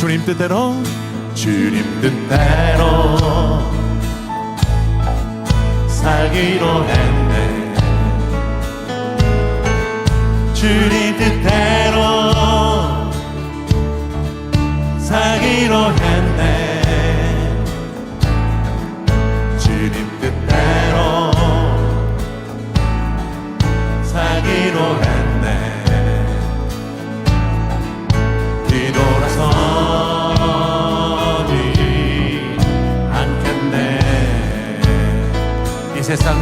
주님 뜻대로 주님 뜻대로 살기로 했네. 주님 뜻대로 살기로 했네.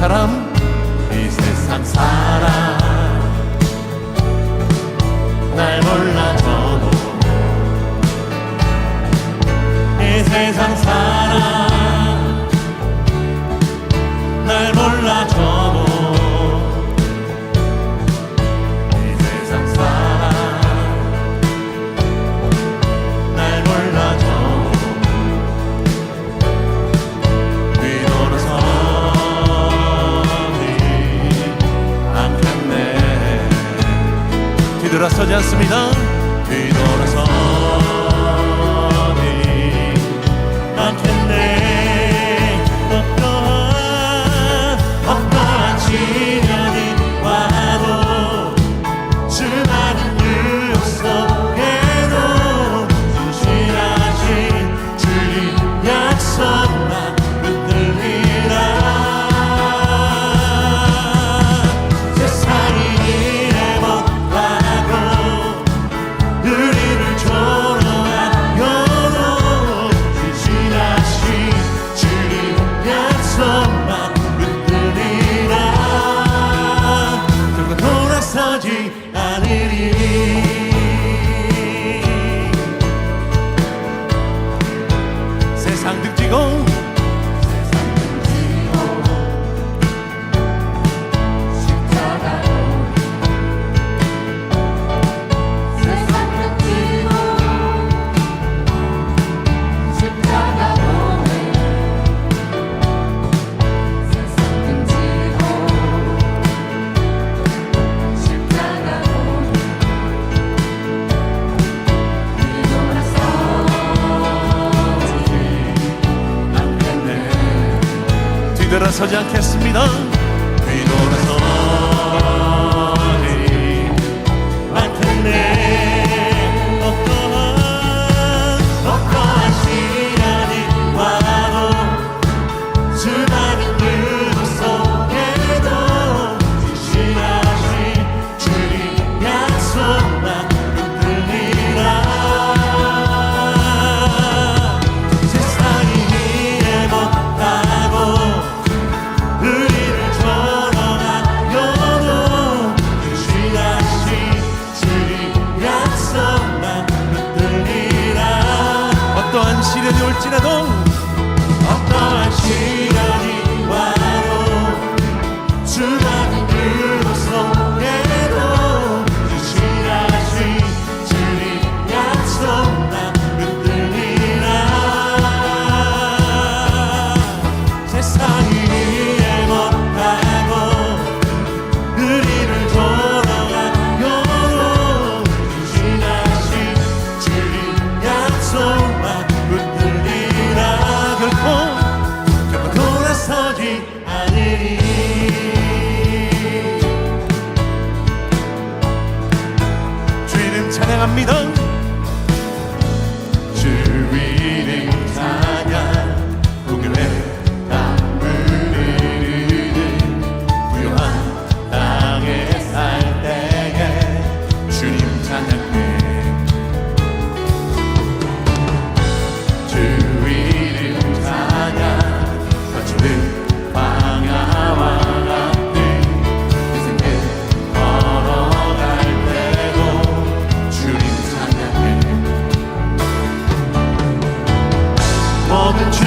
사람 물러서지 않겠습니다.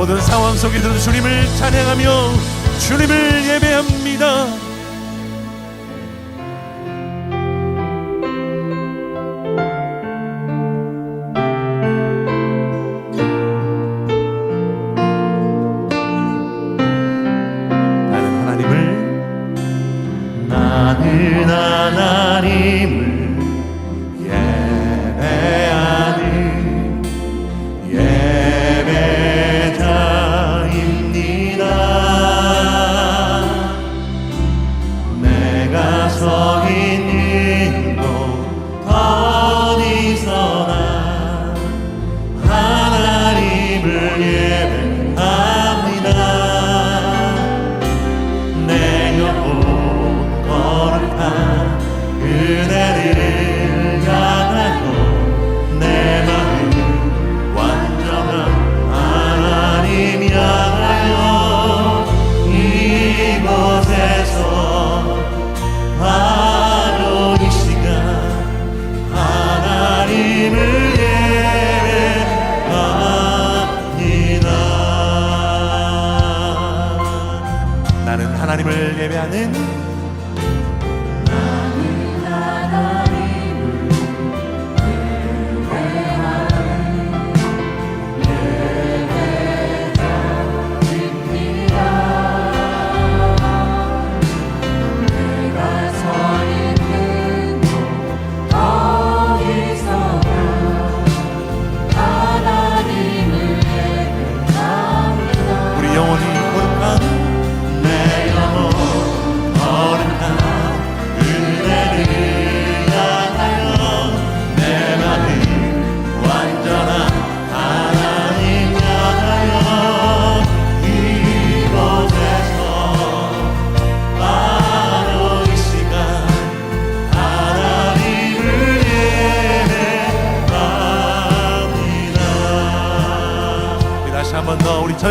모든 상황 속에 든 주님을 찬양하며 주님을 예배합니다.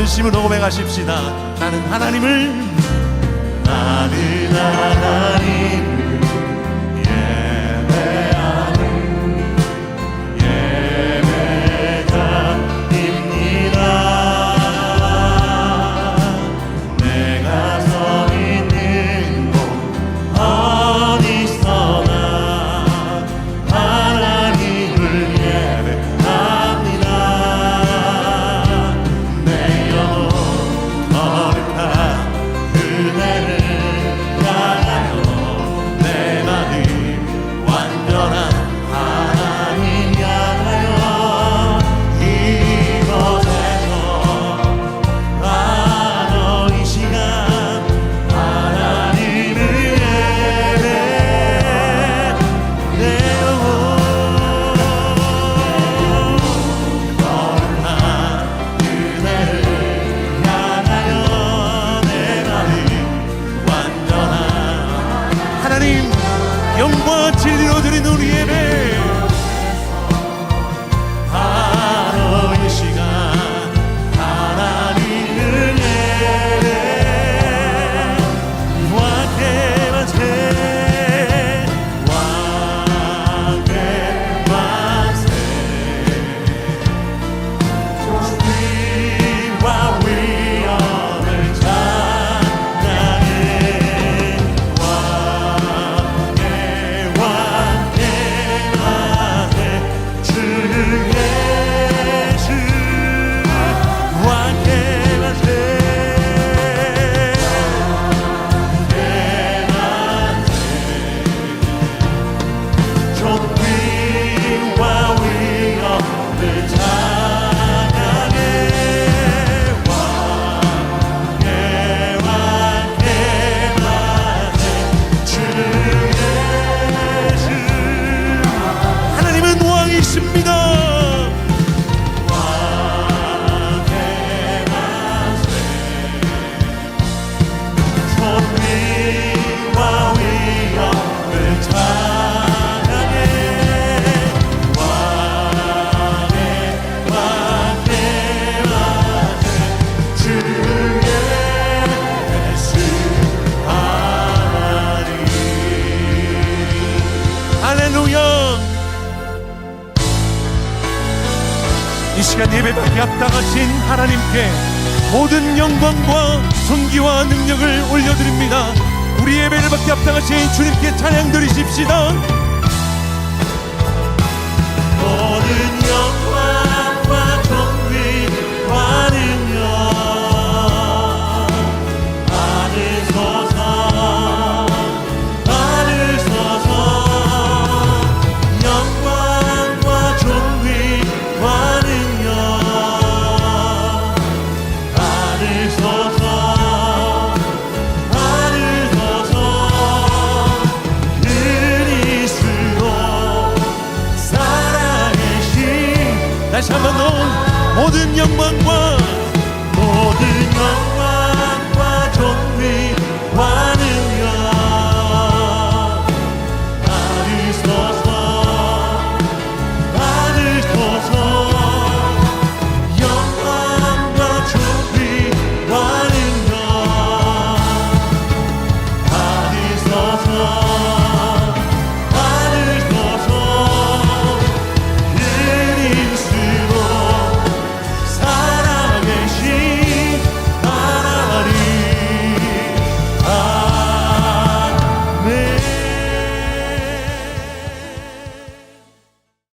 진심으로 고백하십시다. 나는 하나님을 나는 하나님 하나님께 모든 영광과 성기와 능력을 올려드립니다. 우리 예배를 받게 앞당하신 주님께 찬양 드리십시다. 모든 영광